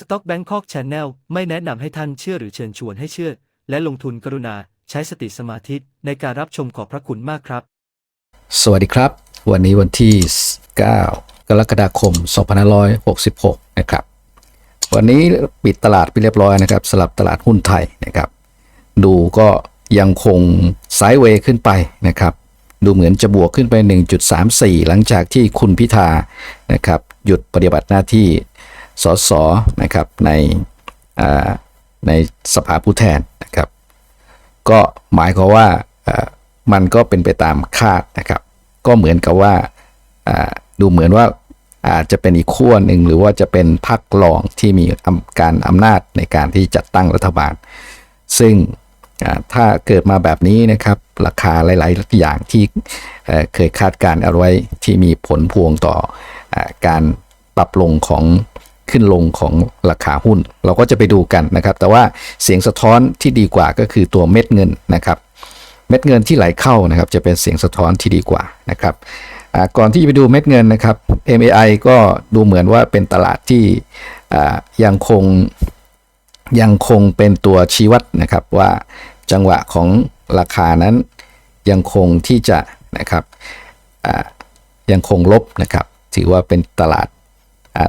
Stock Bangkok Channel ไม่แนะนำให้ท่านเชื่อหรือเชิญชวนให้เชื่อ และลงทุนกรุณาใช้สติสมาธิในการรับชมขอบพระคุณมากครับ สวัสดีครับ วันนี้วันที่ 9 กรกฎาคม 2566 นะครับ วันนี้ปิดตลาดไปเรียบร้อยนะครับสลับตลาดหุ้นไทยนะครับ ดูก็ยังคงไซด์เวย์ขึ้นไปนะครับ ดูเหมือนจะบวกขึ้นไป 1.34 หลังจากที่คุณพิธานะครับหยุดปฏิบัติหน้าที่ สสนะครับในในสภาผู้แทนนะครับ ก็หมายความว่ามันก็เป็นไปตามคาดนะครับ ก็เหมือนกับว่าดูเหมือนว่าอาจจะเป็นอีกขั้วหนึ่งหรือว่าจะเป็นพรรครองที่มีอำการอำนาจในการที่จัดตั้งรัฐบาล ซึ่งถ้าเกิดมาแบบนี้นะครับ ราคาหลาย ๆ อย่างที่เคยคาดการณ์เอาไว้ที่มีผลพวงต่ออการปรับลงของ ขึ้นลงของราคาหุ้น เราก็จะไปดูกันนะครับ แต่ว่าเสียงสะท้อนที่ดีกว่าก็คือตัวเม็ดเงินนะครับ เม็ดเงินที่ไหลเข้านะครับ จะเป็นเสียงสะท้อนที่ดีกว่านะครับก่อนที่จะไปดูเม็ดเงินนะครับ MAI ก็ดูเหมือนว่าเป็นตลาดที่ยังคงยังคงเป็นตัวชี้วัดนะครับว่าจังหวะของราคานั้นยังคงที่จะนะครับยังคงลบนะครับ ถือว่าเป็นตลาด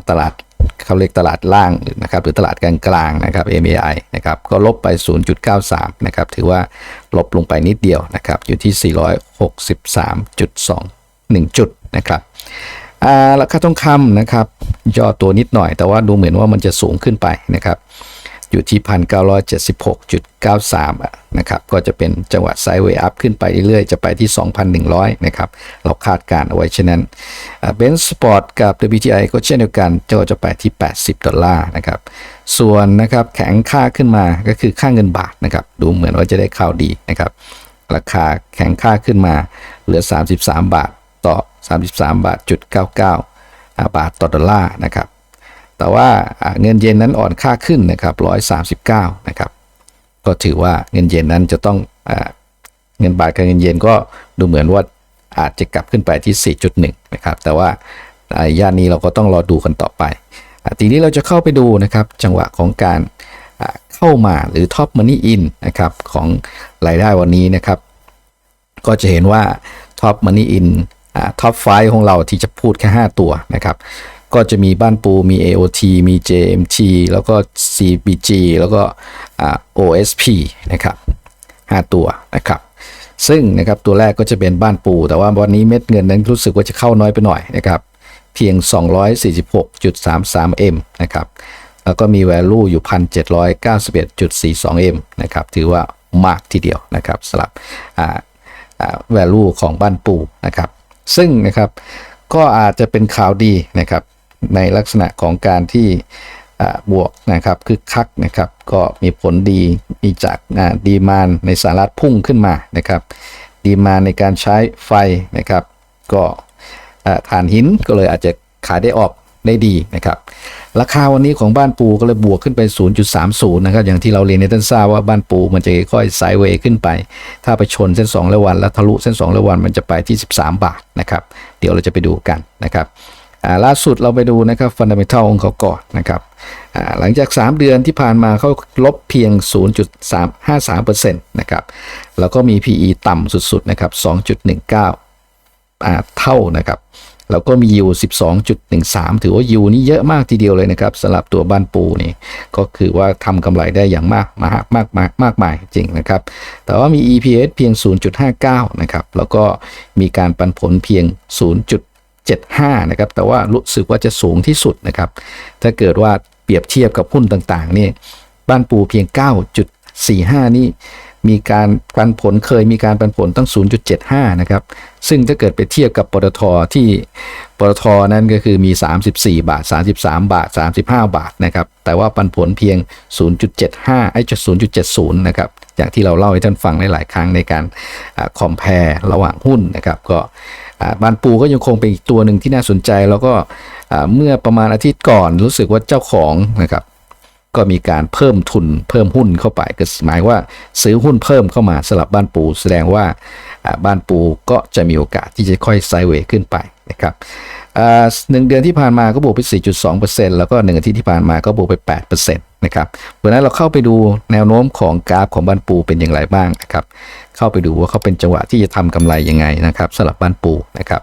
ตลาด เขาเรียกตลาดล่างนะครับหรือตลาดกลางๆนะครับ MAI นะครับก็ลบไป 0.93 นะครับถือว่าลบลงไปนิดเดียวนะครับอยู่ที่ 463.21 จุดนะครับราคาทองคำนะครับย่อตัวนิดหน่อยแต่ว่าดูเหมือนว่ามันจะสูงขึ้นไปนะครับ อยู่ที่ 1,976.93อะนะครับก็จะเป็นจังหวะไซด์เวย์อัพขึ้นไปเรื่อยๆ จะไปที่ 2,100 นะครับ เราคาดการณ์เอาไว้ฉะนั้นเบนซ์สปอร์ตกับ WTI ก็เช่นเดียวกันก็จะไปที่ 80 ดอลลาร์นะครับ ส่วนนะครับแข็งค่าขึ้นมาก็คือค่าเงินบาทนะครับ ดูเหมือนว่าจะได้ข่าวดีนะครับ ราคาแข็งค่าขึ้นมาเหลือ 33 บาทต่อ 33 บาทจุด99อ่าบาทต่อดอลลาร์นะครับ แต่ว่าเงินเยนนั้นอ่อนค่าขึ้นนะครับ139นะครับ ก็ถือว่าเงินเยนนั้นจะต้องเงินบาทกับเงินเยนก็ดูเหมือนว่าอาจจะกลับขึ้นไปที่ 4.1 นะครับ แต่ว่าย่านนี้เราก็ต้องรอดูกันต่อไปทีนี้เราจะเข้าไปดูนะครับจังหวะของการเข้ามาหรือ Top Money In นะครับของรายได้วันนี้นะครับ ก็จะเห็นว่า Top Money In อ่า Top 5ของเราที่จะพูดแค่ 5 ตัวนะครับ ก็จะมีบ้านปูมี AOT มี JMT แล้วก็ CBG แล้วก็ OSP นะครับ 5 ตัวนะครับ ซึ่งนะครับตัวแรกก็จะเป็นบ้านปู แต่ว่าวันนี้เม็ดเงินนั้นรู้สึกว่าจะเข้าน้อยไปหน่อยนะครับ เพียง 246.33M นะครับ แล้วก็มี value อยู่ 1,791.42M นะครับ ถือว่ามากทีเดียวนะครับสำหรับ value ของบ้านปูนะครับ ซึ่งนะครับก็อาจจะเป็นข่าวดีนะครับ ในลักษณะของการที่บวกนะครับคือคักนะครับ ก็มีผลดีมีจากดีมานในสหรัฐพุ่งขึ้นมานะครับ ดีมานในการใช้ไฟนะครับ ก็อ่านหินก็เลยอาจจะขายได้ออกได้ดีนะครับ ราคาวันนี้ของบ้านปูก็เลยบวกขึ้นไป 0.30 นะครับ อย่างที่เราเรียนในต้นทราบว่าบ้านปูมันจะค่อยๆไซด์เวย์ขึ้นไป ถ้าไปชนเส้น2และวัน แล้วทะลุเส้น2และวันมันจะไปที่ 13 บาทนะครับ เดี๋ยวเราจะไปดูกันนะครับ ล่าสุดเราไปดูนะครับฟันดัมเ n ทัลของเขาก่อนนะครับหลังจาก 3 เดือนที่ผ่านมาเขาลบเพียง 0.353%นะครับแล้วก็มี PE ต่ำสุดๆนะครับ2.19 เท่านะครับแล้วก็มียู12.13 ถือว่ายูนี่เยอะมากทีเดียวเลยนะครับสำหรับตัวบ้านปูนี่ก็คือว่าทำกำไรได้อย่างมากมากมากมากมากมายจริงนะครับ แต่ว่ามี EPS เพียง 0.59 นะครับ แล้วก็มีการปันผลเพียง 0. 7.5 นะครับ แต่ว่ารู้สึกว่าจะสูงที่สุดนะครับ ถ้าเกิดว่าเปรียบเทียบกับหุ้นต่างๆนี่บ้านปูเพียง 9.45 นี่มีการปันผลเคยมีการปันผลตั้ง 0.75 นะครับ ซึ่งถ้าเกิดไปเทียบกับปตทที่ปตทนั้นก็คือมี 34 บาท 33 บาท 35 บาทนะครับ แต่ว่าปันผลเพียง 0.75 ไอ้จะ0.70 นะครับ อย่างที่เราเล่าให้ท่านฟังหลาย ๆ ครั้งในการคอมเพลระหว่างหุ้นนะครับ ก็ บ้านปูก็ยังคงเป็นอีกตัวหนึ่งที่น่าสนใจ แล้วก็เมื่อประมาณอาทิตย์ก่อนรู้สึกว่าเจ้าของนะครับก็มีการเพิ่มทุนเพิ่มหุ้นเข้าไปก็หมายว่าซื้อหุ้นเพิ่มเข้ามาสลับบ้านปู แสดงว่าบ้านปูก็จะมีโอกาสที่จะค่อยไซด์เวย์ขึ้นไปนะครับ หนึ่งเดือนที่ผ่านมาก็บวกไป 4.2%แล้วก็หนึ่งอาทิตย์ที่ผ่านมาก็บวกไป 8%นะครับเพราะนั้นเราเข้าไปดูแนวโน้มของกราฟของบ้านปูเป็นอย่างไรบ้างนะครับ เข้าไปดูว่าเขาเป็นจังหวะที่จะทำกำไรยังไงนะครับสำหรับบ้านปูนะครับ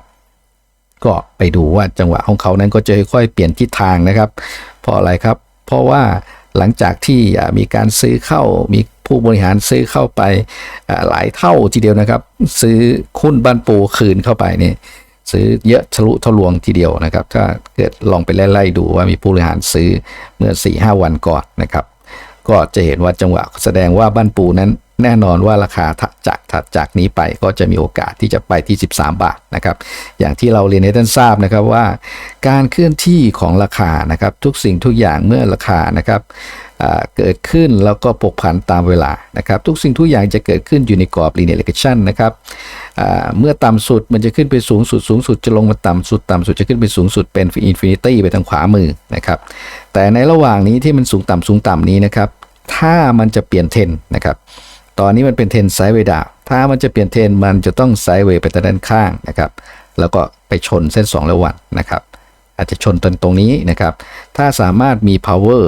ก็ไปดูว่าจังหวะของเขานั้นก็จะค่อยๆเปลี่ยนทิศทางนะครับ เพราะอะไรครับ เพราะว่าหลังจากที่มีการซื้อเข้ามีผู้บริหารซื้อเข้าไปหลายเท่าทีเดียวนะครับ ซื้อคุ้นบ้านปูคืนเข้าไปเนี่ย ซื้อเยอะทะลุทะลวงทีเดียวนะครับ ถ้าเกิดลองไปไล่ๆดูว่ามีผู้บริหารซื้อเมื่อ4ีหวันก่อนนะครับ ก็จะเห็นว่าจังหวะแสดงว่าบ้านปูนั้น แน่นอนว่าราคาจากถัดจากนี้ไปก็จะมีโอกาสที่จะไปที่ 13 บาทนะครับ อย่างที่เราเรียนให้ท่านทราบนะครับว่า การเคลื่อนที่ของราคานะครับทุกสิ่งทุกอย่างเมื่อราคานะครับเกิดขึ้นแล้วก็ปกผันตามเวลานะครับ ทุกสิ่งทุกอย่างจะเกิดขึ้นอยู่ในกรอบ linear regression นะครับเมื่อต่ำสุดมันจะขึ้นไปสูงสุดสูงสุดจะลงมาต่ำสุดต่ำสุดจะขึ้นไปสูงสุดเป็น infinity ไปทางขวามือนะครับ แต่ในระหว่างนี้ที่มันสูงต่ำสูงต่ำนี้นะครับ ถ้ามันจะเปลี่ยนเทรนนะครับ ตอนนี้มันเป็นเทรนไซด์เวดาถ้ามันจะเปลี่ยนเทรนมันจะต้องไซด์เวไปทางด้านข้างนะครับ แล้วก็ไปชนเส้น2แล้ววันนะครับ อาจจะชนตรงตรงนี้นะครับ ถ้าสามารถมี power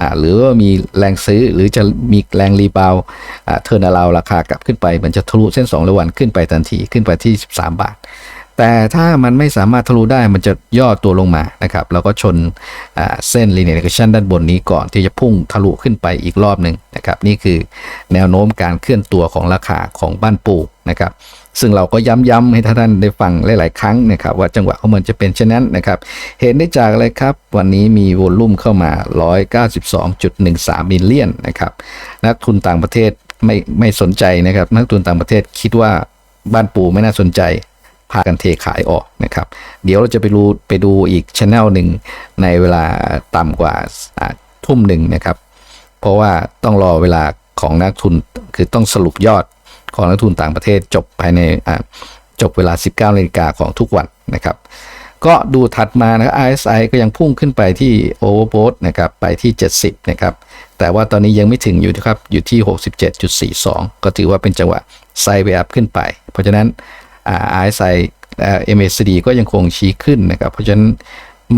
อ่าหรือว่ามีแรงซื้อหรือจะมีแรงรีบาวอ่าเทอร์นาลาวราคากลับขึ้นไป มันจะทะลุเส้น2แล้ววันขึ้นไปทันทีขึ้นไปที่ 13 บาท แต่ถ้ามันไม่สามารถทะลุได้มันจะย่อตัวลงมานะครับ แล้วก็ชนเส้น linear regression ด้านบนนี้ก่อนที่จะพุ่งทะลุขึ้นไปอีกรอบหนึ่งนะครับ นี่คือแนวโน้มการเคลื่อนตัวของราคาของบ้านปูนะครับ ซึ่งเราก็ย้ำๆให้ท่านได้ฟังหลาย ๆ ครั้งนะครับ ว่าจังหวะของมันจะเป็นเช่นนั้นนะครับ เห็นได้จากอะไรครับ วันนี้มีวอลลุ่มเข้ามา 192.13มิลเลียนนะครับนักทุนต่างประเทศไม่ไม่สนใจนะครับ นักทุนต่างประเทศคิดว่าบ้านปูไม่น่าสนใจ พากันเทขายออกนะครับ เดี๋ยวเราจะไปดูไปดูอีกช anel หนึ่งในเวลาต่ำกว่าทุ่มหนึ่งนะครับ เพราะว่าต้องรอเวลาของนักทุนคือต้องสรุปยอดของนักทุนต่างประเทศจบภายในจบเวลา 19นาฬิกาของทุกวันนะครับ ก็ดูถัดมานะครับ RSI ก็ยังพุ่งขึ้นไปที่ overbought นะครับไปที่ 70 นะครับ แต่ว่าตอนนี้ยังไม่ถึงอยู่นะครับอยู่ที่ 67.42 ก็ถือว่าเป็นจังหวะไซด์เวย์อัพขึ้นไป เพราะฉะนั้น อ่า RSI อ่า MACD ก็ยังคงชี้ขึ้นนะครับ เพราะฉะนั้น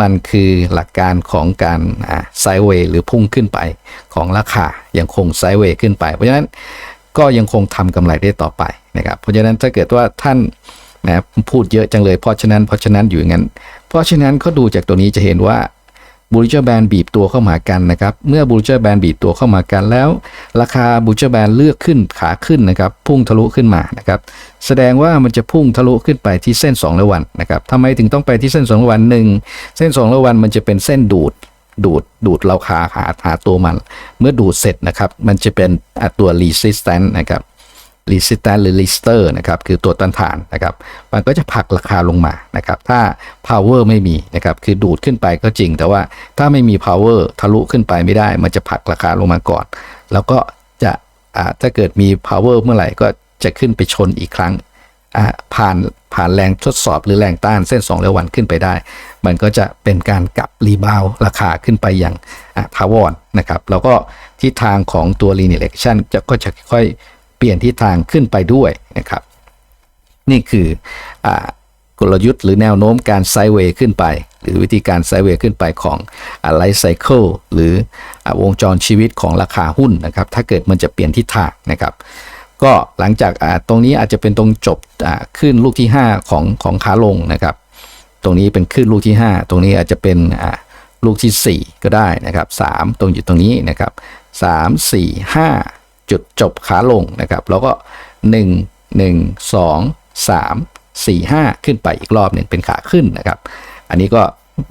มันคือหลักการของการไซด์เวย์หรือพุ่งขึ้นไปของราคายังคงไซด์เวย์ขึ้นไป เพราะฉะนั้นก็ยังคงทำกำไรได้ต่อไปนะครับ เพราะฉะนั้นถ้าเกิดว่าท่านนะพูดเยอะจังเลยเพราะฉะนั้นเพราะฉะนั้นอยู่อย่างนั้น เพราะฉะนั้นเขาดูจากตัวนี้จะเห็นว่า บูริเจอร์แบนบีบตัวเข้ามากันนะครับ เมื่อบูริเจอร์แบนบีบตัวเข้ามากันแล้ว ราคาบูริเจอร์แบนเลือกขึ้นขาขึ้นนะครับ พุ่งทะลุขึ้นมานะครับ แสดงว่ามันจะพุ่งทะลุขึ้นไปที่เส้น2ระวันนะครับทำไมถึงต้องไปที่เส้น2ระวันหนึ่งเส้น2ระวันมันจะเป็นเส้นดูดดูดดูดเราคาหาหาตัวมัน เมื่อดูดเสร็จนะครับ มันจะเป็นตัว resistance นะครับ resistance หรือ resistor นะครับคือตัวต้านทานนะครับมันก็จะผลักราคาลงมานะครับถ้า power ไม่มีนะครับคือดูดขึ้นไปก็จริง แต่ว่าถ้าไม่มี power ทะลุขึ้นไปไม่ได้ มันจะผลักราคาลงมาก่อน แล้วก็จะอ่าถ้าเกิดมี power เมื่อไหร่ก็จะขึ้นไปชนอีกครั้งอ่าผ่านผ่านแรงทดสอบหรือแรงต้านเส้น2ระวันขึ้นไปได้ มันก็จะเป็นการกลับรีบาวราคาขึ้นไปอย่างอ่าทาวอนนะครับ แล้วก็ทิศทางของตัว linear action จะก็จะค่อย เปลี่ยนทิศทางขึ้นไปด้วยนะครับ นี่คืออกลยุทธ์หรือแนวโน้มการไซเวย์ขึ้นไป หรือวิธีการไซเวย์ขึ้นไปของไลฟ์ไซเคิลหรืออวงจรชีวิตของราคาหุ้นนะครับ ถ้าเกิดมันจะเปลี่ยนทิศทางนะครับ ก็หลังจากตรงนี้อาจจะเป็นตรงจบขึ้นลูกที่ 5 ของของขาลงนะครับ ตรงนี้เป็นขึ้นลูกที่ 5 ตรงนี้อาจจะเป็นลูกที่ 4 ก็ได้นะครับ 3 ตรงอยู่ตรงนี้นะครับ 3 4 5 จุดจบขาลงนะครับ แล้วก็ 1 1 2 3 4 5 ขึ้นไปอีกรอบหนึ่งเป็นขาขึ้นนะครับ อันนี้ก็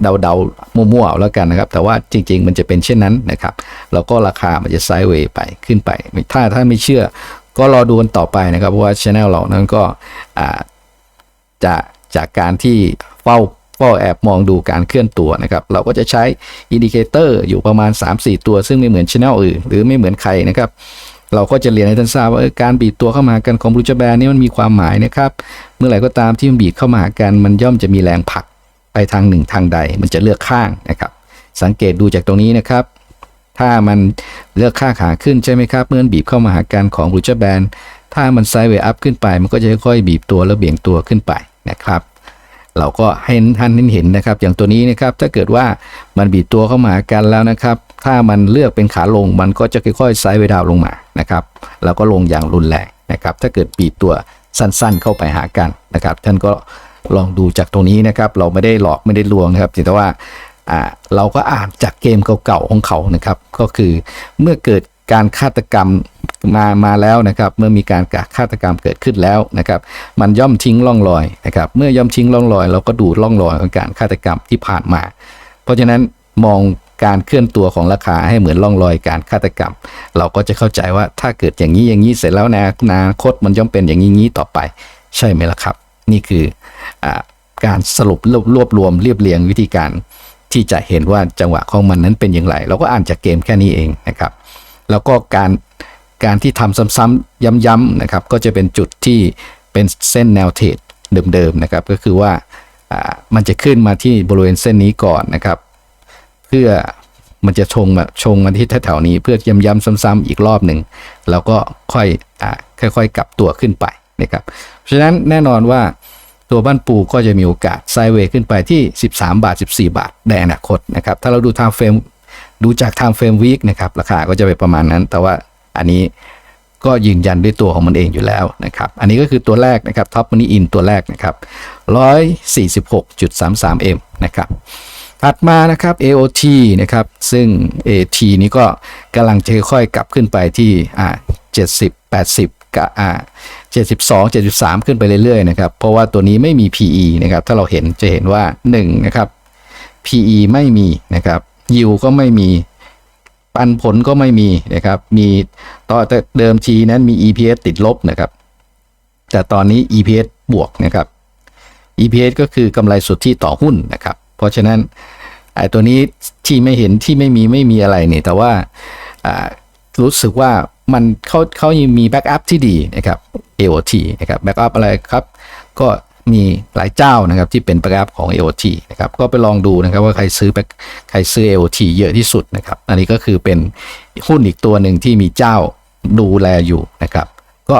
เดาๆมั่วๆแล้วกันนะครับ แต่ว่าจริง ๆ มันจะเป็นเช่นนั้นนะครับ แล้วก็ราคามันจะไซด์เวย์ไปขึ้นไป ถ้าถ้าไม่เชื่อก็รอดูกันต่อไปนะครับ เพราะว่าช anel เรานั้นก็จะจากการที่เฝ้าเฝ้าแอบมองดูการเคลื่อนตัวนะครับ เราก็จะใช้อินดิเคเตอร์อยู่ประมาณ 3-4 ตัว ซึ่งไม่เหมือนช anel อื่น หรือไม่เหมือนใครนะครับ เราก็จะเรียนให้ท่านทราบว่าการบีบตัวเข้ามากันของบลูจแบนนี่มันมีความหมายนะครับ เมื่อไหร่ก็ตามที่มันบีบเข้ามาหากันมันย่อมจะมีแรงผลักไปทางหนึ่งทางใด มันจะเลือกข้างนะครับ สังเกตดูจากตรงนี้นะครับ ถ้ามันเลือกค่างขาขึ้นใช่ไหมครับ เมื่อันบีบเข้ามาหากันของบลูจแบนถ้ามันไซด์เวย์อัพขึ้นไป มันก็จะค่อยๆบีบตัวแล้วเบี่ยงตัวขึ้นไปนะครับ เราก็ให้ท่านเห็นนะครับ อย่างตัวนี้นะครับถ้าเกิดว่ามันบีบตัวเข้ามากันแล้วนะครับ ถ้ามันเลือกเป็นขาลงมันก็จะค่อยๆไซด์เวดาวลงมานะครับแล้วก็ลงอย่างรุนแรงนะครับ ถ้าเกิดบีบตัวสั้นๆเข้าไปหากันนะครับ ท่านก็ลองดูจากตรงนี้นะครับ เราไม่ได้หลอกไม่ได้ลวงนะครับแต่ว่าอ่าเราก็อ่านจากเกมเก่าๆของเขานะครับ ก็คือเมื่อเกิดการฆาตกรรม มามาแล้วนะครับเมื่อมีการฆาตกรรมเกิดขึ้นแล้วนะครับมันย่อมทิ้งร่องรอยนะครับเมื่อย่อมทิ้งร่องรอย เราก็ดูร่องรอยของการฆาตกรรมที่ผ่านมา เพราะฉะนั้นมองการเคลื่อนตัวของราคาให้เหมือนร่องรอยการฆาตกรรม เราก็จะเข้าใจว่าถ้าเกิดอย่างนี้อย่างนี้เสร็จแล้วนะอนาคตมันย่อมเป็นอย่างนี้นี้ต่อไป ใช่ไหมล่ะครับ นี่คืออการสรุปรวบรวบรวมเรียบเรียงวิธีการที่จะเห็นว่าจังหวะของมันนั้นเป็นอย่างไร เราก็อ่านจากเกมแค่นี้เองนะครับ แล้วก็การ การที่ทำซ้ำๆย้ำๆนะครับก็จะเป็นจุดที่เป็นเส้นแนวเทรดเดิมๆนะครับก็คือว่ามันจะขึ้นมาที่บริเวณเส้นนี้ก่อนนะครับ เพื่อมันจะชงมาชงมาที่แถวๆนี้เพื่อย้ำๆซ้ำๆอีกรอบหนึ่งแล้วก็ค่อยอค่อยๆกลับตัวขึ้นไปนะครับเพราะฉะนั้นแน่นอนว่าตัวบ้านปูก็จะมีโอกาสไซเวย์ขึ้นไปที่ 13 บาท 14 บาทในอนาคตนะครับ ถ้าเราดู time frame ดูจาก time frame week นะครับ ราคาก็จะไปประมาณนั้น แต่ว่า อันนี้ก็ยืนยันด้วยตัวของมันเองอยู่แล้วนะครับ อันนี้ก็คือตัวแรกนะครับ top money in ตัวแรกนะครับ 146.33m นะครับ ถัดมานะครับ AOT นะครับ ซึ่ง AT นี้ก็กำลังจะค่อยๆกลับขึ้นไปที่อ่า70 80กับอ่า72 73 ขึ้นไปเรื่อยๆนะครับ เพราะว่าตัวนี้ไม่มี PE นะครับ ถ้าเราเห็นจะเห็นว่า 1 นะครับ PE ไม่มีนะครับ yield ก็ไม่มี ปันผลก็ไม่มีนะครับมีต่อแต่เดิมทีนั้นมี EPS ติดลบนะครับแต่ตอนนี้ EPS บวกนะครับ EPS ก็คือกำไรสุทธิต่อหุ้นนะครับ เพราะฉะนั้นไอ้ตัวนี้ที่ไม่เห็นที่ไม่มีไม่มีอะไรเนี่ยแต่ว่าอ่ารู้สึกว่ามันเขาเขายังมีแบ็กอัพที่ดีนะครับ AOT นะครับแบ็กอัพอะไรครับ ก็ มีหลายเจ้านะครับที่เป็นแบ็กอัพของ AOT นะครับก็ไปลองดูนะครับว่าใครซื้อใครซื้อ AOT เยอะที่สุดนะครับอันนี้ก็คือเป็นหุ้นอีกตัวหนึ่งที่มีเจ้าดูแลอยู่นะครับก็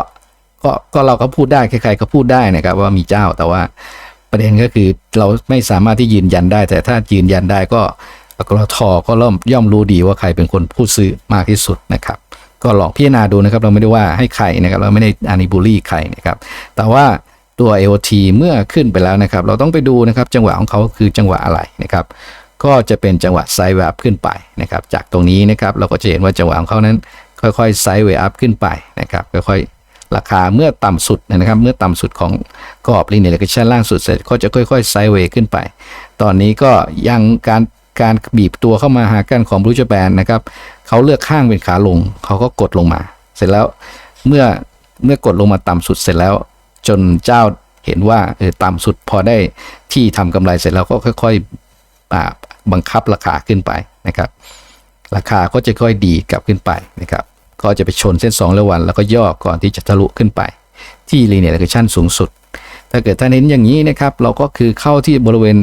ก็ก็เราก็พูดได้ใครๆก็พูดได้นะครับว่ามีเจ้าแต่ว่าประเด็นก็คือเราไม่สามารถที่ยืนยันได้ แต่ถ้ายืนยันได้ก็กรทก็เริ่มย่อมรู้ดีว่าใครเป็นคนพูดซื้อมากที่สุดนะครับก็ลองพิจารณาดูนะครับเราไม่ได้ว่าให้ใครนะครับเราไม่ได้อานิบูลลี่ใครนะครับแต่ว่า ตัว AOT เมื่อขึ้นไปแล้วนะครับ เราต้องไปดูนะครับจังหวะของเขาคือจังหวะอะไรนะครับ ก็จะเป็นจังหวะไซด์เวย์อัพขึ้นไปนะครับ จากตรงนี้นะครับเราก็จะเห็นว่าจังหวะของเขานั้น ค่อยๆไซด์เวอัพขึ้นไปนะครับค่อยๆราคาเมื่อต่ำสุดนะครับ เมื่อต่ำสุดของกรอบ linear regression ล่างสุดเสร็จก็จะค่อยๆไซด์เวย์ขึ้นไป ตอนนี้ก็ยังการการบีบตัวเข้ามาหากันของบรูจแบนนะครับเขาเลือกข้างเป็นขาลงเขาก็กดลงมา เสร็จแล้วเมื่อเมื่อกดลงมาต่ำสุดเสร็จแล้ว จนเจ้าเห็นว่าเออต่ำสุดพอได้ที่ทำกำไรเสร็จแล้วก็ค่อยๆอ่าบังคับราคาขึ้นไปนะครับ ราคาก็จะค่อยดีกลับขึ้นไปนะครับ ก็จะไปชนเส้น2ระวัน แล้วก็ย่อก่อนที่จะทะลุขึ้นไป ที่ linear regression สูงสุด ถ้าเกิดท่านเห็นอย่างนี้นะครับ เราก็คือเข้าที่บริเวณ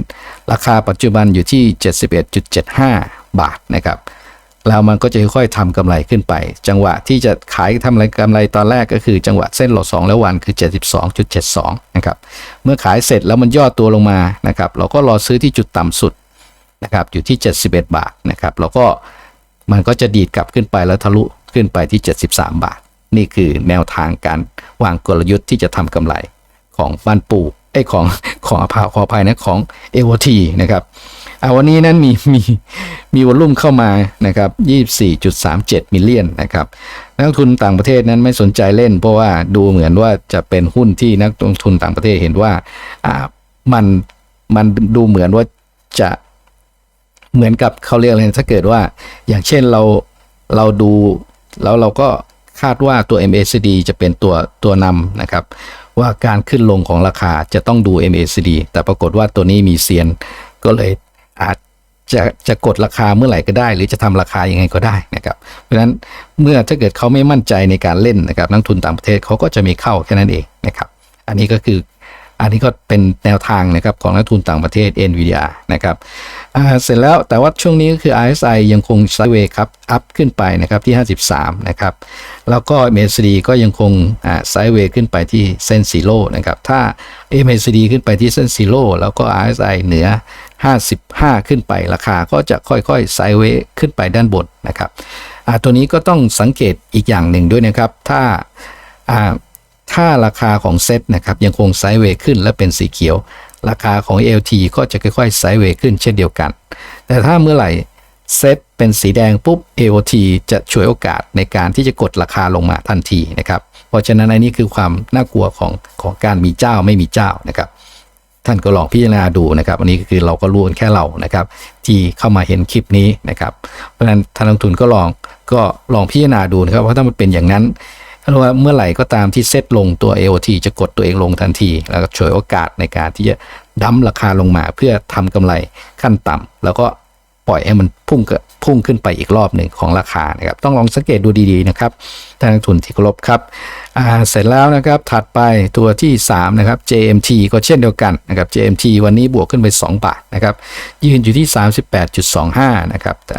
ราคาปัจจุบันอยู่ที่ 71.75 บาทนะครับ แล้วมันก็จะค่อยๆทำกำไรขึ้นไป จังหวะที่จะขายทำกำไรตอนแรกก็คือ จังหวะเส้นหลอด2 แล้ววันคือ 72.72 นะครับ เมื่อขายเสร็จแล้วมันย่อตัวลงมานะครับ เราก็รอซื้อที่จุดต่ำสุดนะครับอยู่ที่ 71 บาทนะครับแล้วก็มันก็จะดีดกลับขึ้นไปแล้วทะลุขึ้นไปที่ 73 บาท นี่คือแนวทางการวางกลยุทธ์ที่จะทำกำไรของบ้านปูไอ้ของของอภาขออภัยนะของ AOT นะครับอาวันนี้นั้นมีมี มีวอลลุ่มเข้ามานะครับ24.37 มิลเลียนนะครับนักลงทุนต่างประเทศนั้นไม่สนใจเล่น เพราะว่าดูเหมือนว่าจะเป็นหุ้นที่นักลงทุนต่างประเทศเห็นว่าอ่ามันมันดูเหมือนว่าจะเหมือนกับเขาเรียกอะไรถ้าเกิดว่า อย่างเช่นเราเราดูแล้วเราก็คาดว่าตัว MACD จะเป็นตัวตัวนำนะครับ ว่าการขึ้นลงของราคาจะต้องดู MACD แต่ปรากฏว่าตัวนี้มีเซียนก็เลยอาจ จะจะกดราคาเมื่อไหร่ก็ได้ หรือจะทำราคายังไงก็ได้นะครับเพราะฉะนั้นเมื่อถ้าเกิดเขาไม่มั่นใจในการเล่นนะครับนักทุนต่างประเทศเขาก็จะมีเข้าแค่นั้นเองนะครับ อันนี้ก็คืออันนี้ก็เป็นแนวทางนะครับของนักทุนต่างประเทศ NVDI นะครับเสร็จแล้วแต่ว่าช่วงนี้ก็คือ RSI ยังคงไซเวครับอัพขึ้นไปนะครับที่ 53 นะครับ แล้วก็ MACD ก็ยังคงไซเวขึ้นไปที่เส้นซีโร่นะครับ ถ้า MACD ขึ้นไปที่เส้นซีโร่แล้วก็ RSI เหนือ 55 ขึ้นไปราคาก็จะค่อยๆไซเวขึ้นไปด้านบนนะครับตัวนี้ก็ต้องสังเกตอีกอย่างหนึ่งด้วยนะครับ ถ้าถ้าราคาของเซตนะครับยังคงไซเวขึ้นและเป็นสีเขียว ราคาของ LT ก็จะค่อยๆไซเวขึ้นเช่นเดียวกัน แต่ถ้าเมื่อไหร่เซตเป็นสีแดงปุ๊บ AOT จะช่วยโอกาสในการที่จะกดราคาลงมาทันทีนะครับ เพราะฉะนั้นอันนี้คือความน่ากลัวของของการมีเจ้าไม่มีเจ้านะครับ ท่านก็ลองพิจารณาดูนะครับอันนี้ก็คือเราก็รู้แค่เรานะครับ ที่เข้ามาเห็นคลิปนี้นะครับ เพราะฉะนั้นท่านลงทุนก็ลองก็ลองพิจารณาดูนะครับว่าถ้ามันเป็นอย่างนั้นถ้าว่าเมื่อไหร่ก็ตามที่เซตลงตัว AOT จะกดตัวเองลงทันที แล้วก็ฉวยโอกาสในการที่จะดั้มราคาลงมาเพื่อทำกำไรขั้นต่ำแล้วก็ ปล่อยให้มันพุ่งเกิดพุ่งขึ้นไปอีกรอบหนึ่งของราคานะครับต้องลองสังเกตดูดีๆนะครับท่านนักทุนที่เคารพครับอ่าเสร็จแล้วนะครับถัดไปตัวที่3นะครับ JMT ก็เช่นเดียวกันนะครับ JMT วันนี้บวกขึ้นไป 2 บาทนะครับยืนอยู่ที่ 38.25 นะครับแต่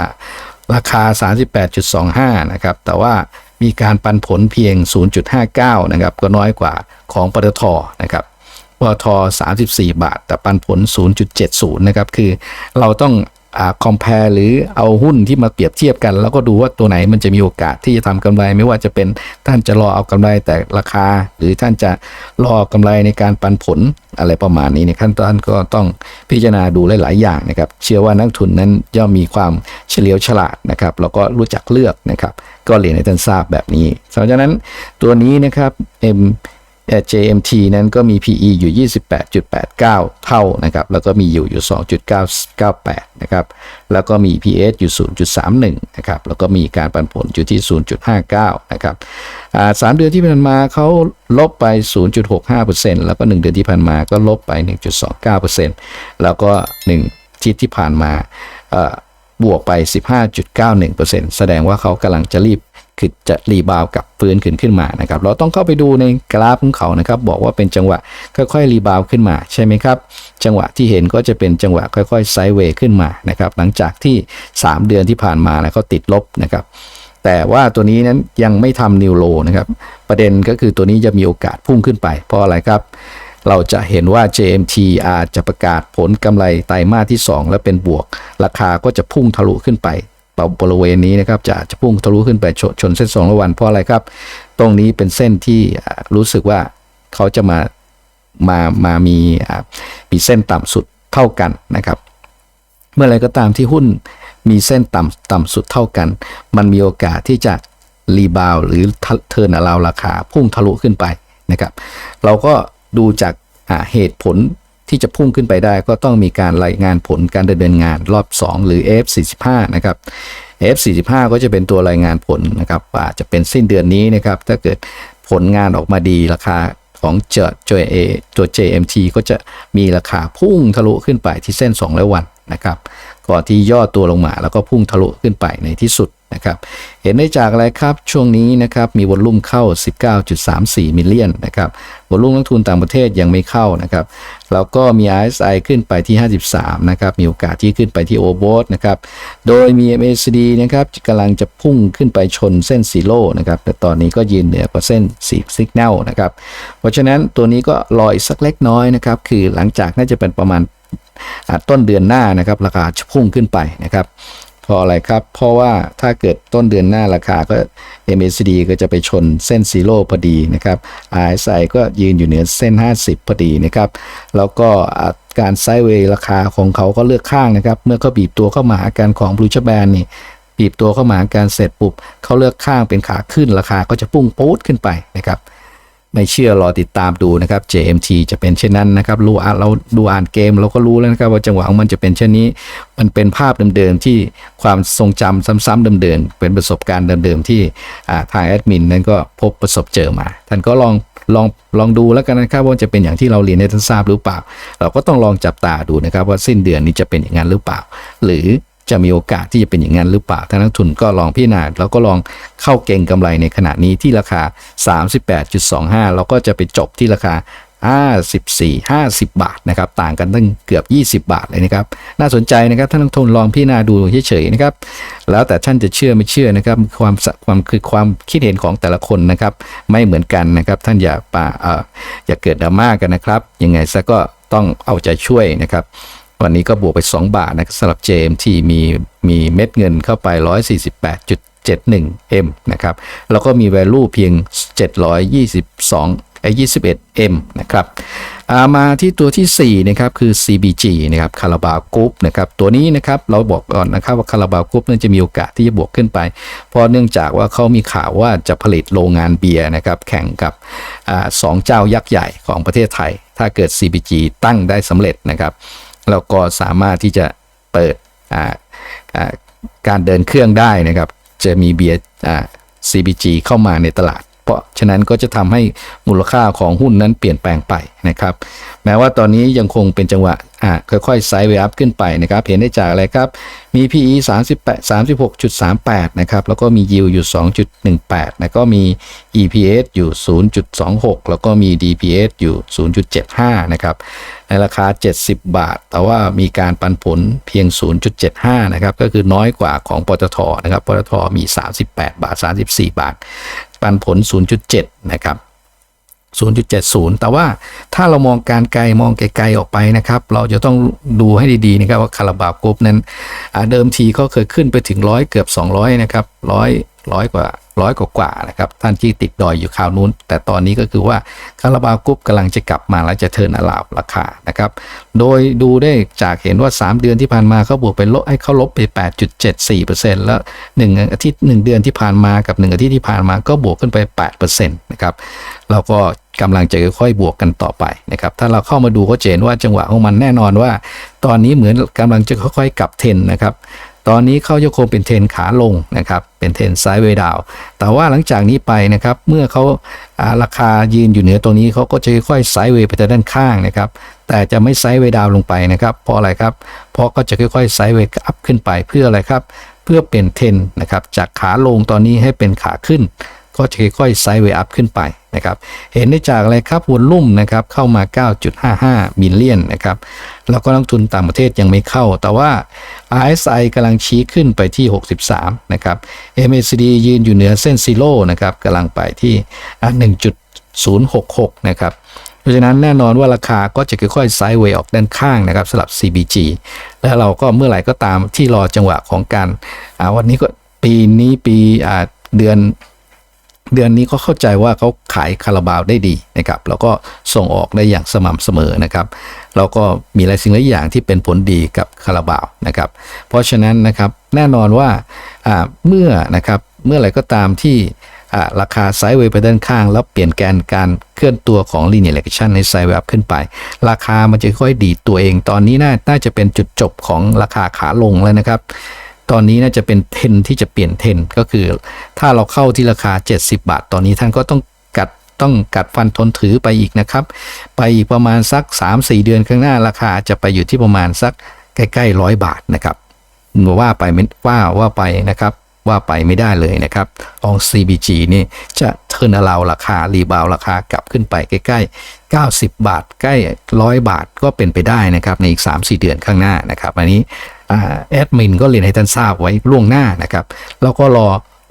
ราคา 38.25 นะครับ แต่ว่ามีการปันผลเพียง 0.59 นะครับ ก็น้อยกว่าของปตทนะครับปตท34 บาท แต่ปันผล 0.70 นะครับ คือเราต้อง อ่า compare หรือเอาหุ้นที่มาเปรียบเทียบกัน แล้วก็ดูว่าตัวไหนมันจะมีโอกาสที่จะทำกำไร ไม่ว่าจะเป็นท่านจะรอเอากำไรแต่ราคา หรือท่านจะรอกำไรในการปันผลอะไรประมาณนี้ในขั้นตอนก็ต้องพิจารณาดูหลาย ๆ อย่างนะครับ เชื่อว่านักทุนนั้นย่อมมีความเฉลียวฉลาดนะครับแล้วก็รู้จักเลือกนะครับ ก็เรียนให้ท่านทราบแบบนี้เพราะฉะนั้นตัวนี้นะครับ M แต่ JMT นั้นก็มี PE อยู่ 28.89 เท่านะครับ แล้วก็มีอยู่อยู่ 2.998 นะครับ แล้วก็มี PS อยู่ 0.31 นะครับ แล้วก็มีการปันผลอยู่ที่ 0.59 นะครับสามเดือนที่ผ่านมาเขาลบไป 0.65%แล้วก็ 1 เดือนที่ผ่านมาก็ลบไป 1.29%แล้วก็ 1 ทิศที่ผ่านมาบวกไป 15.91%แสดงว่าเขากำลังจะรีบ คือจะรีบาวกับฟื้นขึ้นขึ้นมานะครับ เราต้องเข้าไปดูในกราฟของเขานะครับ บอกว่าเป็นจังหวะค่อยๆรีบาวขึ้นมาใช่ไหมครับ จังหวะที่เห็นก็จะเป็นจังหวะค่อยๆไซด์เวย์ขึ้นมานะครับ หลังจากที่ 3 เดือนที่ผ่านมานะเขาติดลบนะครับ แต่ว่าตัวนี้นั้นยังไม่ทำนิวโลนะครับ ประเด็นก็คือตัวนี้จะมีโอกาสพุ่งขึ้นไป เพราะอะไรครับเราจะเห็นว่า JMT อาจจะประกาศผลกำไรไตรมาสที่ 2 และเป็นบวก ราคาก็จะพุ่งทะลุขึ้นไป บริเวณนี้นะครับจะจะพุ่งทะลุขึ้นไปชนชนเส้นสองระวันเพราะอะไรครับ ตรงนี้เป็นเส้นที่รู้สึกว่าเขาจะมามามามีมีเส้นต่ำสุดเท่ากันนะครับ เมื่อไรก็ตามที่หุ้นมีเส้นต่ำต่ำสุดเท่ากัน มันมีโอกาสที่จะรีบาวหรือเทิร์นอราวราคาพุ่งทะลุขึ้นไปนะครับ เราก็ดูจากเหตุผล ที่จะพุ่งขึ้นไปได้ก็ต้องมีการรายงานผลการดำเนินงานรอบ 2 หรือ F45 นะครับ F45 ก็จะเป็นตัวรายงานผลนะครับอาจจะเป็นสิ้นเดือนนี้นะครับ ถ้าเกิดผลงานออกมาดีราคาของเจตัวเอตัว JMT ก็จะมีราคาพุ่งทะลุขึ้นไปที่เส้น2ร้อยวันนะครับ ก่อนที่ย่อตัวลงมา แล้วก็พุ่งทะลุขึ้นไปในที่สุดนะครับเห็นได้จากอะไรครับช่วงนี้นะครับมีวอลลุ่มเข้า 19.34 มิลเลียนนะครับวอลลุ่มนักทุนต่างประเทศยังไม่เข้านะครับแล้วก็มี RSI ขึ้นไปที่ 53 นะครับมีโอกาสที่ขึ้นไปที่โอเวอร์นะครับโดยมี MACD นะครับกำลังจะพุ่งขึ้นไปชนเส้นซีโร่นะครับแต่ตอนนี้ก็ยืนเหนือกว่าเส้นสีสัญญาณนะครับเพราะฉะนั้นตัวนี้ก็รออีกสักเล็กน้อยนะครับคือหลังจากน่าจะเป็นประมาณ ต้นเดือนหน้านะครับราคาพุ่งขึ้นไปนะครับเพราะอะไรครับ เพราะว่าถ้าเกิดต้นเดือนหน้าราคาก็ MACD ก็จะไปชนเส้นซีโร่พอดีนะครับ RSI ก็ยืนอยู่เหนือเส้น 50 พอดีนะครับ แล้วก็การไซด์เวย์ราคาของเขาก็เลือกข้างนะครับ เมื่อเขาบีบตัวเข้ามาหาการของบลูชแบนนี่บีบตัวเข้ามาหาการเสร็จปุ๊บเขาเลือกข้างเป็นขาขึ้นราคาก็จะพุ่งปู๊ดขึ้นไปนะครับ ไม่เชื่อรอติดตามดูนะครับ JMT จะเป็นเช่นนั้นนะครับรู้อะเราดูอ่านเกมเราก็รู้แล้วนะครับว่าจังหวะของมันจะเป็นเช่นนี้ มันเป็นภาพเดิมๆที่ความทรงจำซ้ำๆเดิมๆเป็นประสบการณ์เดิมๆที่ทางแอดมินนั้นก็พบประสบเจอมา ท่านก็ลองลองลองดูแล้วกันนะครับว่าจะเป็นอย่างที่เราเรียนให้ท่านทราบหรือเปล่า เราก็ต้องลองจับตาดูนะครับว่าสิ้นเดือนนี้จะเป็นอย่างนั้นหรือเปล่า หรือ จะมีโอกาสที่จะเป็นอย่างนั้นหรือเปล่าท่านนักทุนก็ลองพิจารณาแล้วก็ลองเข้าเก่งกำไรในขณะนี้ที่ราคา 38.25เราก็จะไปจบที่ราคา 54 50 บาทนะครับต่างกันตั้งเกือบ 20 บาทเลยนะครับน่าสนใจนะครับท่านนักลงทุนลองพิจารณาดูเฉยๆนะครับแล้วแต่ท่านจะเชื่อไม่เชื่อนะครับความความคือความคิดเห็นของแต่ละคนนะครับไม่เหมือนกันนะครับท่านอย่าป่าออย่าเกิดดราม่ากันนะครับยังไงซะก็ต้องเอาใจช่วยนะครับ วันนี้ก็บวกไป 2 บาทนะครับสำหรับ JMT มีมีเม็ดเงินเข้าไป 148.71 M นะครับ แล้วก็มี value เพียง 722ไอ้21 M นะครับามาที่ตัวทีสี่ 4 นะครับ คือ CBG นะครับคาราบาวกรุ๊ปนะครับ ตัวนี้นะครับ เราบอกก่อนนะครับว่าคาราบาวกรุ๊ปนั้นจะมีโอกาสที่จะบวกขึ้นไป เพราะเนื่องจากว่าเขามีข่าวว่าจะผลิตโรงงานเบียร์นะครับ แข่งกับอสองเจ้ายักษ์ใหญ่ของประเทศไทย ถ้าเกิด CBG ตั้งได้สำเร็จนะครับ แล้วก็สามารถที่จะเปิดการเดินเครื่องได้นะครับ จะมีเบียร์ CBG เข้ามาในตลาด เพราะฉะนั้นก็จะทำให้มูลค่าของหุ้นนั้นเปลี่ยนแปลงไปนะครับ แม้ว่าตอนนี้ยังคงเป็นจังหวะค่อยๆไซด์เวย์อัพขึ้นไปนะครับ เห็นได้จากอะไรครับ มี PE 38 36.38 นะครับ แล้วก็มี yield อยู่ 2.18แล้วก็มี EPS อยู่ 0.26 แล้วก็มี DPS อยู่ 0.75 นะครับ ในราคา 70 บาท แต่ว่ามีการปันผลเพียง 0.75 นะครับ ก็คือน้อยกว่าของปตทนะครับ ปตทมี 38 บาท 34 บาท ปันผล 0.7 นะครับ 0.70 แต่ว่าถ้าเรามองการไกลมองไกลๆออกไปนะครับ เราจะต้องดูให้ดีๆนะครับว่าคาราบาวกรุ๊ปนั้นเดิมทีเขาเคยขึ้นไปถึงร้อยเกือบ 200 นะครับร้อยร้อยกว่า ร้อยกว่าๆนะครับท่านที่ติดดอยอยู่คราวนู้น แต่ตอนนี้ก็คือว่าคาราบาวกรุ๊ปกำลังจะกลับมาแล้วจะเทิร์นอลาวราคานะครับ โดยดูได้จากเห็นว่า 3 เดือนที่ผ่านมาเขาบวกไปลบให้เขาลบไป 8.74%แล้ว1อาทิตย์1เดือนที่ผ่านมากับ 1 อาทิตย์ที่ผ่านมาก็บวกขึ้นไป8%นะครับเราก็กำลังจะค่อยๆบวกกันต่อไปนะครับ ถ้าเราเข้ามาดูก็จะเห็นว่าจังหวะของมันแน่นอนว่า ตอนนี้เหมือนกำลังจะค่อยๆกลับเทนนะครับ ตอนนี้เขายังคงเป็นเทรนขาลงนะครับ เป็นเทรนไซด์เวดาว แต่ว่าหลังจากนี้ไปนะครับ เมื่อเขาราคายืนอยู่เหนือตรงนี้เขาก็จะค่อยๆไซด์เวไปทางด้านข้างนะครับ แต่จะไม่ไซด์เวดาวลงไปนะครับ เพราะอะไรครับ เพราะก็จะค่อยๆไซด์เวอัพขึ้นไปเพื่ออะไรครับ เพื่อเปลี่ยนเทรนนะครับ จากขาลงตอนนี้ให้เป็นขาขึ้น ก็จะค่อยๆไซด์เวย์อัพขึ้นไปนะครับเห็นได้จากอะไรครับวอลลุ่มนะครับเข้ามา 9.55มิลเลียนนะครับแล้วก็นักทุนต่างประเทศยังไม่เข้า แต่ว่า RSI กำลังชี้ขึ้นไปที่ 63นะครับ MACD ยืนอยู่เหนือเส้นซีโร่นะครับกำลังไปที่อะ1.066นะครับเพราะฉะนั้นแน่นอนว่าราคาก็จะค่อยๆไซด์เวย์ออกด้านข้างนะครับสำหรับ CBG แล้วเราก็เมื่อไหร่ก็ตามที่รอจังหวะของการวันนี้ก็ปีนี้ปีเดือน เดือนนี้ก็เข้าใจว่าเขาขายคาราบาวได้ดีนะครับแล้วก็ส่งออกได้อย่างสม่ำเสมอนะครับแล้วก็มีหลายสิ่งหลายอย่างที่เป็นผลดีกับคาราบาวนะครับ เพราะฉะนั้นนะครับแน่นอนว่าเมื่อนะครับเมื่อไรก็ตามที่ราคาไซด์เวย์ไปด้านข้าง แล้วเปลี่ยนแกนการเคลื่อนตัวของ linear regression ในไซด์เวย์ขึ้นไป ราคามันจะค่อยดีตัวเอง ตอนนี้น่าน่าจะเป็นจุดจบของราคาขาลงแล้วนะครับ ตอนนี้น่าจะเป็นเทนที่จะเปลี่ยนเทนก็คือ ถ้าเราเข้าที่ราคา 70 บาท ตอนนี้ท่านก็ต้องกัดต้องกัดฟันทนถือไปอีกนะครับ ไปอีกประมาณสัก 3-4 เดือนข้างหน้าราคาจะไปอยู่ที่ประมาณสักใกล้ๆร้อยบาทนะครับว่าไปไม่ว่าว่าไปนะครับว่าไปไม่ได้เลยนะครับของ CBG นี่จะเทินอราวราคารีบาวราคากลับขึ้นไปใกล้ๆ 90 บาท ใกล้ร้อยบาทก็เป็นไปได้นะครับในอีก 3-4 เดือนข้างหน้านะครับ อันนี้ แอดมินก็เรียนให้ท่านทราบไว้ล่วงหน้านะครับ แล้วก็รอ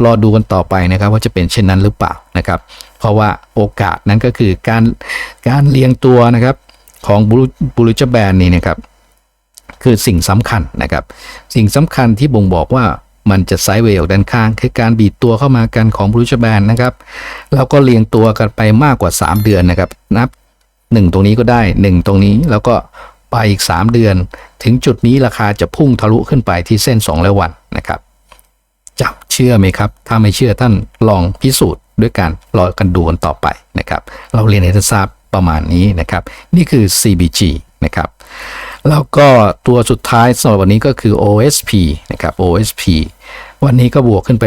รอดูกันต่อไปนะครับ ว่าจะเป็นเช่นนั้นหรือเปล่านะครับ เพราะว่าโอกาสนั้นก็คือการการเรียงตัวนะครับของบูบูริจแบนนี่นะครับ คือสิ่งสำคัญนะครับ สิ่งสำคัญที่บ่งบอกว่ามันจะไซด์เวย์ออกด้านข้าง คือการบีบตัวเข้ามากันของบรูชแบนนะครับแล้วก็เรียงตัวกันไปมากกว่า 3 เดือนนะครับ นับ 1 ตรงนี้ก็ได้ 1 ตรงนี้แล้วก็ ไปอีก 3 เดือน ถึงจุดนี้ราคาจะพุ่งทะลุขึ้นไปที่เส้น2และวันนะครับ จับเชื่อไหมครับ ถ้าไม่เชื่อท่านลองพิสูจน์ด้วยการรอกันดูกันต่อไปนะครับ เราเรียนให้ท่านทราบประมาณนี้นะครับ นี่คือ CBG นะครับ แล้วก็ตัวสุดท้ายสำหรับวันนี้ก็คือ OSP นะครับ OSP วันนี้ก็บวกขึ้นไป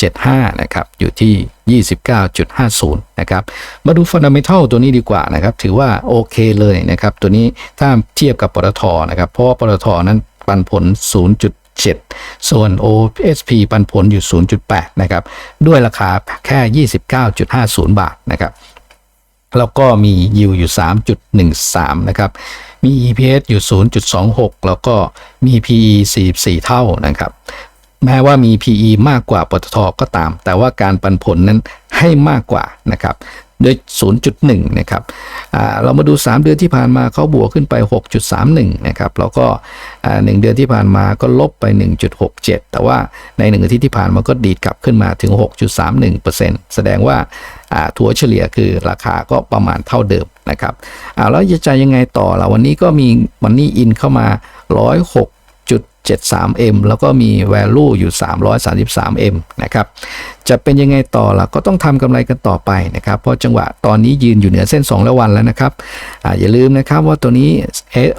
0.75 นะครับ อยู่ที่ 29.50 นะครับ มาดูฟันดัมเมทัลตัวนี้ดีกว่านะครับ ถือว่าโอเคเลยนะครับ ตัวนี้ถ้าเทียบกับปตทนะครับ เพราะปตทนั้นปันผล 0.7ส่วน OSP ปันผลอยู่ 0.8 นะครับ ด้วยราคาแค่ 29.50 บาทนะครับ แล้วก็มี yield อยู่ 3.13 นะครับ มี EPS อยู่ 0.26 แล้วก็มี PE 44 เท่านะครับ แม้ว่ามี PE มากกว่าปตทก็ตาม แต่ว่าการปันผลนั้นให้มากกว่านะครับด้วย0.1 นะครับเรามาดู 3 เดือนที่ผ่านมาเขาบวกขึ้นไป 6.31 นะครับ แล้วก็อ่าหนึ่งเดือนที่ผ่านมาก็ลบไป 1.67 แต่ว่าในหนึ่งอาทิตย์ที่ผ่านมาก็ดีดกลับขึ้นมาถึง 6.31%แสดงว่าอ่าถัวเฉลี่ยคือราคาก็ประมาณเท่าเดิมนะครับแล้วจะจ่ายยังไงต่อล่ะวันนี้ก็มีวันนี้อินเข้ามา 106 73M แล้วก็มี value อยู่ 333M นะครับ จะเป็นยังไงต่อล่ะ ก็ต้องทำกำไรกันต่อไปนะครับ เพราะจังหวะตอนนี้ยืนอยู่เหนือเส้น 2 และวันแล้วนะครับออย่าลืมนะครับว่าตัวนี้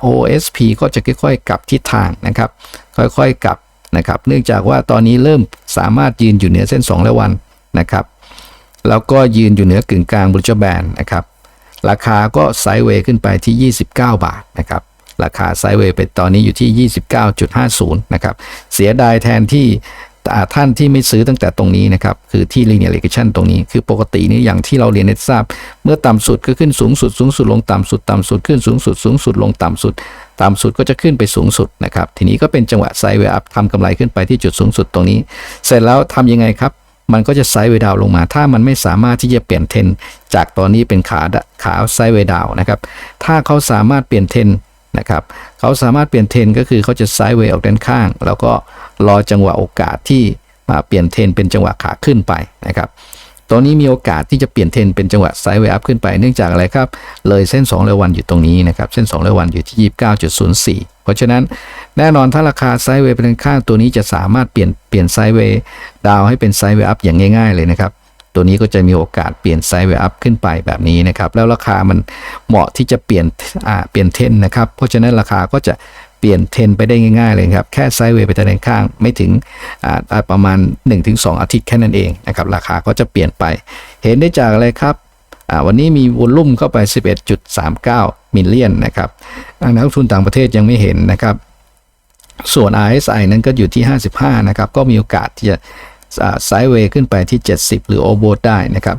OSP ก็จะค่อยๆ กลับทิศทางนะครับ ค่อยๆ กลับนะครับ เนื่องจากว่าตอนนี้เริ่มสามารถยืนอยู่เหนือเส้น 2 และวันนะครับ แล้วก็ยืนอยู่เหนือกึ่งกลางบริจแบนนะครับ ราคาก็ไซด์เวย์ขึ้นไปที่ 29 บาทนะครับ ราคาไซด์เวย์เป็นตอนนี้อยู่ที่ 29.50 นะครับ เสียดายแทนที่ท่านที่ไม่ซื้อตั้งแต่ตรงนี้นะครับ คือที่ linear regression ตรงนี้ คือปกตินี่อย่างที่เราเรียนให้ทราบ เมื่อต่ำสุดก็ขึ้นสูงสุดสูงสุดลงต่ำสุดต่ำสุดขึ้นสูงสุดสูงสุดลงต่ำสุดต่ำสุดก็จะขึ้นไปสูงสุดนะครับ ทีนี้ก็เป็นจังหวะไซด์เวย์อัพทำกำไรขึ้นไปที่จุดสูงสุดตรงนี้ เสร็จแล้วทำยังไงครับมันก็จะไซด์เวดาวลงมา ถ้ามันไม่สามารถที่จะเปลี่ยนเทน จากตอนนี้เป็นขาขาไซด์เวดาวนะครับ ถ้าเขาสามารถเปลี่ยนเทน นะครับเขาสามารถเปลี่ยนเทรนก็คือเขาจะไซด์เวย์ออกด้านข้าง แล้วก็รอจังหวะโอกาสที่มาเปลี่ยนเทรนเป็นจังหวะขาขึ้นไปนะครับตอนนี้มีโอกาสที่จะเปลี่ยนเทรนเป็นจังหวะไซด์เวย์อัพขึ้นไปเนื่องจากอะไรครับ เลยเส้น2เรวันอยู่ตรงนี้นะครับ เส้น2เรวันอยู่ที่ 29.04 เพราะฉะนั้นแน่นอนถ้าราคาไซด์เวย์เป็นข้างตัวนี้จะสามารถเปลี่ยนเปลี่ยนไซด์เวย์ดาวให้เป็นไซด์เวย์อัพอย่างง่าย ๆ เลยนะครับ ตัวนี้ก็จะมีโอกาสเปลี่ยนไซด์เวอัพขึ้นไปแบบนี้นะครับ แล้วราคามันเหมาะที่จะเปลี่ยนอ่าเปลี่ยนเทนนะครับ เพราะฉะนั้นราคาก็จะเปลี่ยนเทนไปได้ง่ายๆเลยครับ แค่ไซด์เวย์ไปทางด้านข้างไม่ถึงอ่าอ่าประมาณ 1-2 อาทิตย์แค่นั้นเองนะครับ ราคาก็จะเปลี่ยนไป เห็นได้จากอะไรครับวันนี้มีวอลลุ่มเข้าไป 11.39 มิลเลียนนะครับอ่านักทุนต่างประเทศยังไม่เห็นนะครับ ส่วน RSI นั้นก็อยู่ที่ 55 นะครับ ก็มีโอกาสที่จะ ไซด์เวย์ขึ้นไปที่ 70 หรือโอเวอร์ได้นะครับ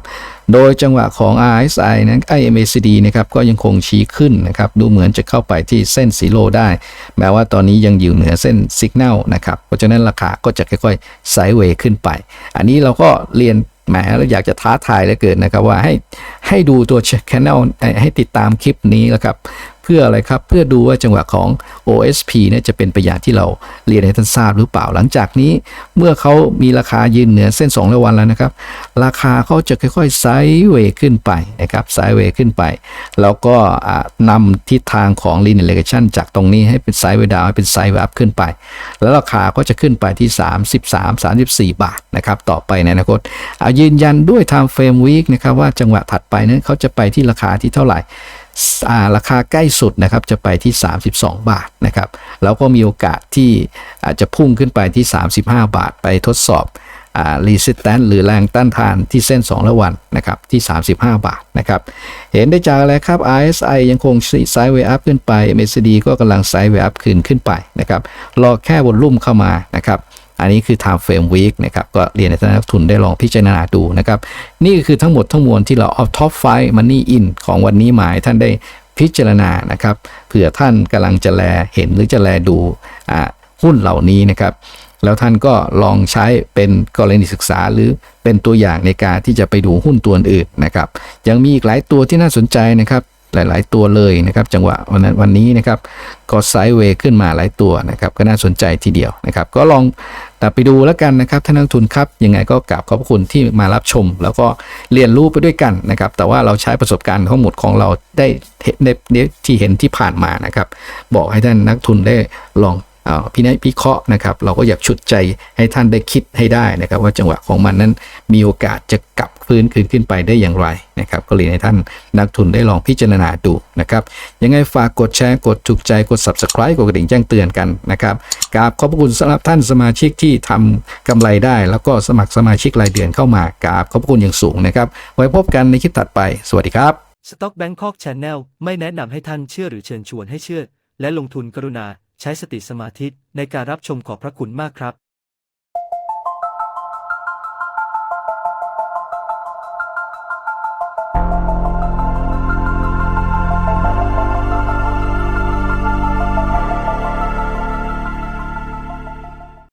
โดยจังหวะของ RSI นั้นไอ MACD นะครับก็ยังคงชี้ขึ้นนะครับ ดูเหมือนจะเข้าไปที่เส้นสีโลได้ แม้ว่าตอนนี้ยังอยู่เหนือเส้นสัญญาณนะครับ เพราะฉะนั้นราคาก็จะค่อยๆไซด์เวย์ขึ้นไป อันนี้เราก็เรียนแหมเราอยากจะท้าทายเหลือเกินนะครับว่าให้ให้ดูตัวช anel ให้ติดตามคลิปนี้แล้วครับ เพื่ออะไรครับ เพื่อดูว่าจังหวะของ OSP เนี่ยจะเป็นไปอย่างที่เราเรียนให้ท่านทราบหรือเปล่า หลังจากนี้เมื่อเขามีราคายืนเหนือเส้น2และวันแล้วนะครับ ราคาเขาจะค่อยๆไซด์เวย์ขึ้นไปนะครับไซด์เวย์ขึ้นไป แล้วก็อ่านำทิศทางของ linear regression จากตรงนี้ให้เป็นไซด์เวย์ดาวให้เป็นไซด์เวย์อัพขึ้นไป แล้วราคาก็จะขึ้นไปที่ 33 34 บาทนะครับต่อไปในอนาคตเอายืนยันด้วย time frame week นะครับว่าจังหวะถัดไปนั้นเขาจะไปที่ราคาที่เท่าไหร่ ราคาใกล้สุดนะครับจะไปที่ 32 บาทนะครับแล้วก็มีโอกาสที่อาจจะพุ่งขึ้นไปที่ 35 บาทไปทดสอบอ่า resistance หรือแรงต้านทานที่เส้น 2 ละวันนะครับที่ 35 บาทนะครับเห็นได้จากอะไรครับ RSI ยังคงไซด์เวอัพขึ้นไป MACD ก็กำลังไซด์เวอัพขึ้นขึ้นไปนะครับรอแค่วอลลุ่มเข้ามานะครับ อันนี้คือ time frame week นะครับก็เรียนให้ท่านนักทุนได้ลองพิจารณาดูนะครับนี่คือทั้งหมดทั้งมวลที่เราเอา top 5 money in ของวันนี้หมาให้ท่านได้พิจารณานะครับเผื่อท่านกำลังจะแลเห็นหรือจะแลดูหุ้นเหล่านี้นะครับแล้วท่านก็ลองใช้เป็นกรณีศึกษาหรือเป็นตัวอย่างในการที่จะไปดูหุ้นตัวอื่นนะครับ ยังมีอีกหลายตัวที่น่าสนใจนะครับหลาย ๆ ตัวเลยนะครับ จังหวะวันนั้นวันนี้นะครับก็ไซด์เวย์ขึ้นมาหลายตัวนะครับ ก็น่าสนใจทีเดียวนะครับ ก็ลอง แต่ไปดูแล้วกันนะครับท่านนักทุนครับยังไงก็กราบขอบพระคุณที่มารับชม แล้วก็เรียนรู้ไปด้วยกันนะครับ แต่ว่าเราใช้ประสบการณ์ทั้งหมดของเราได้เห็นได้ที่เห็นที่ผ่านมานะครับ บอกให้ท่านนักทุนได้ลอง พินิจพิเคราะห์นะครับ เราก็อยากชุดใจให้ท่านได้คิดให้ได้นะครับ ว่าจังหวะของมันนั้นมีโอกาสจะกลับฟื้นคืนขึ้นไปได้อย่างไรนะครับ ก็เรียนให้ท่านนักทุนได้ลองพิจารณาดูนะครับยังไงฝากกดแชร์กดถูกใจกด subscribe กดกระดิ่งแจ้งเตือนกันนะครับกราบขอบพระคุณสำหรับท่านสมาชิกที่ทำกำไรได้ แล้วก็สมัครสมาชิกรายเดือนเข้ามากราบขอบพระคุณอย่างสูงนะครับ ไว้พบกันในคลิปถัดไป สวัสดีครับ Stock Bangkok Channel ไม่แนะนำให้ท่านเชื่อหรือเชิญชวนให้เชื่อ และลงทุนกรุณา ใช้สติสมาธิในการรับชมขอบพระคุณมากครับ